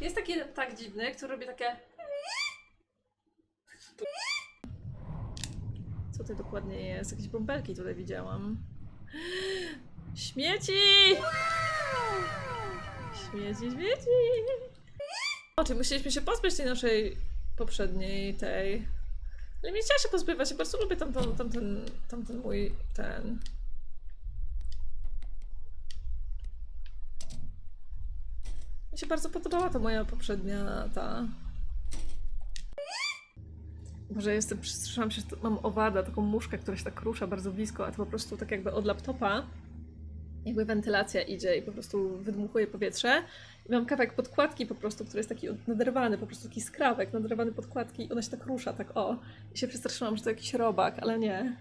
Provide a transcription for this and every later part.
Jest taki tak dziwny, który robi takie... Co to dokładnie jest? Jakieś bąbelki tutaj widziałam. Śmieci! Śmieci, śmieci! O, musieliśmy się pozbyć tej naszej poprzedniej, tej... Ale nie chciała się pozbywać, ja bardzo lubię tamten, tamten, tamten mój, ten... Się bardzo podobała ta moja poprzednia, ta... Może jestem, słyszałam się, że mam owada, taką muszkę, która się tak rusza bardzo blisko, a to po prostu tak jakby od laptopa jakby wentylacja idzie i po prostu wydmuchuje powietrze. I mam kawałek podkładki po prostu, który jest taki naderwany, po prostu taki skrawek, naderwany podkładki i ona się tak rusza, tak o. I się przestraszyłam, że to jakiś robak, ale nie.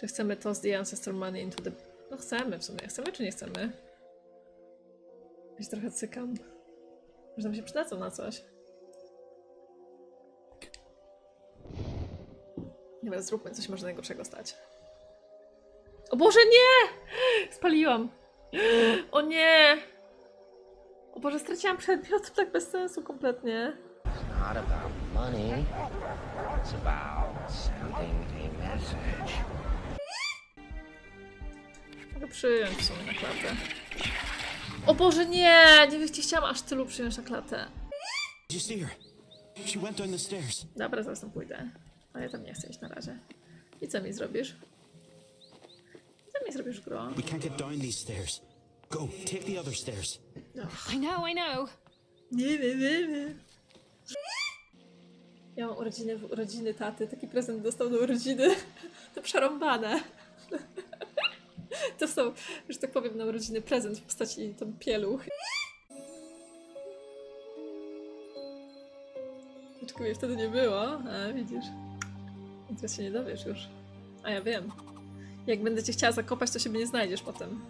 Czy chcemy toss the ancestor money into the... No chcemy w sumie. Chcemy czy nie chcemy? Ja się trochę cykam. Może nam się przydadzą na coś. Nie wiem, zróbmy coś może najgorszego stać. O Boże, nie! Spaliłam. O nie! O Boże, straciłam przedmiot tak bez sensu kompletnie. Not about money. It's about sending a message. Mogę przyjąć w sumie. O Boże, nie! Nie chciałam aż tylu przyjąć na klatę. Dobra, zaraz tam pójdę. Ale ja tam nie chcę iść na razie. I co mi zrobisz? Co mi zrobisz, gro? We can't get down these stairs. Go, take the other stairs. I know, I know. Nie, nie, nie, nie. Ja mam urodziny, urodziny taty. Taki prezent dostał na urodziny. To przerąbane. Dostał, że tak powiem, na urodziny prezent w postaci tam pieluch. Tylko mnie wtedy nie było. A, widzisz. I teraz się nie dowiesz już. A ja wiem. Jak będę cię chciała zakopać, to się nie znajdziesz potem.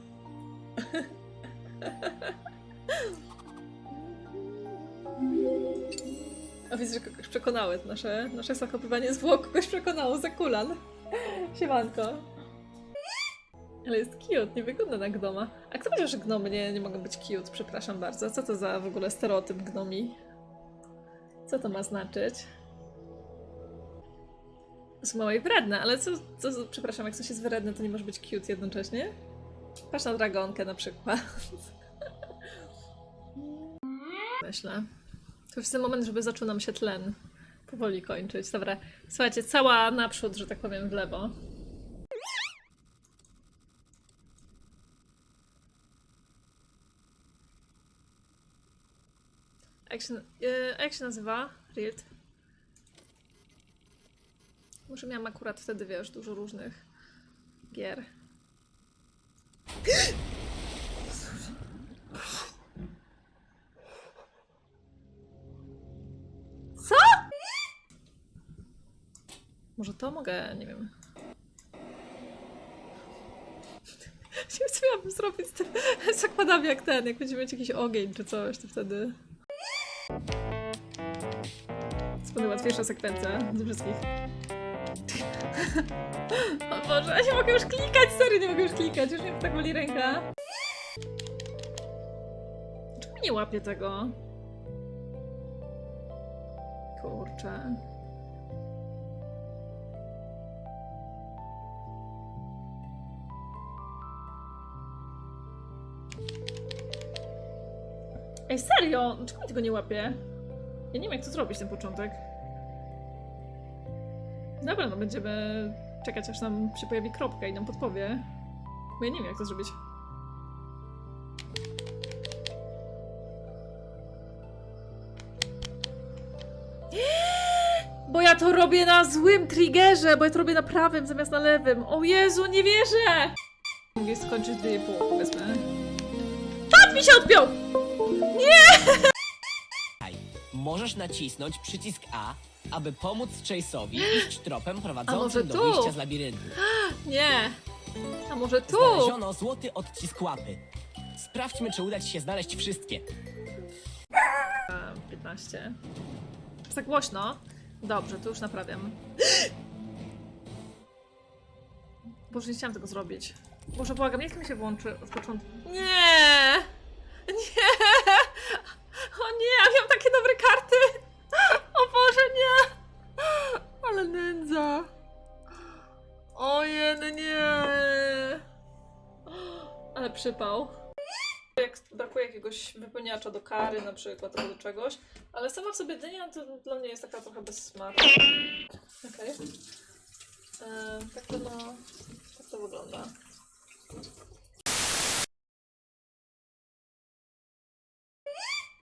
A widzę, że kogoś przekonały. Nasze, nasze zakopywanie zwłok kogoś przekonało. Zakulan. Siemanko. Ale jest cute, nie wygląda na gnoma. A kto powiedział, że gnomy nie, nie mogą być cute? Przepraszam bardzo. Co to za w ogóle stereotyp gnomi? Co to ma znaczyć? Są małe i ale co, co, przepraszam, jak coś jest wredne, to nie może być cute jednocześnie? Patrz na dragonkę na przykład. Myślę. To jest ten moment, żeby zaczął nam się tlen powoli kończyć. Dobra, słuchajcie, cała naprzód, że tak powiem, w lewo. Jak się, e, jak się nazywa? Rilt. Może miałam akurat wtedy, wiesz, dużo różnych gier. Co? Może to mogę, nie wiem. Nie wiem, co miałabym zrobić z tym zakładami jak ten, jak będziemy mieć jakiś ogień czy coś, to wtedy... łatwiejsza sekwencja ze wszystkich. O Boże, ja nie mogę już klikać, serio nie mogę już klikać, już mi tak boli ręka. Czemu nie łapię tego? Kurczę. Ej, serio? Czemu ja tego nie łapię? Ja nie wiem, jak to zrobić, ten początek. Dobra, no będziemy czekać, aż nam się pojawi kropka i nam podpowie. Bo ja nie wiem, jak to zrobić. Bo ja to robię na złym triggerze, bo ja to robię na prawym zamiast na lewym. O Jezu, nie wierzę! Mogę skończyć 2,5 powiedzmy. Czat mi się odpiął! Możesz nacisnąć przycisk A, aby pomóc Chase'owi iść tropem może prowadzącym do tu? wyjścia z labiryntu. Nie! A może tu? Znaleziono złoty odcisk łapy. Sprawdźmy, czy uda ci się znaleźć wszystkie. A, 15. Jest za głośno. Dobrze, to już naprawiam. Boże, nie chciałam tego zrobić. Boże, błagam, jak mi się włączy od początku? Nie! Ale przypał. Jak brakuje jakiegoś wypełniacza do kary na przykład albo do czegoś, ale sama w sobie dynia to dla mnie jest taka trochę bez smaku. Okej. E, Tak to no, tak to wygląda.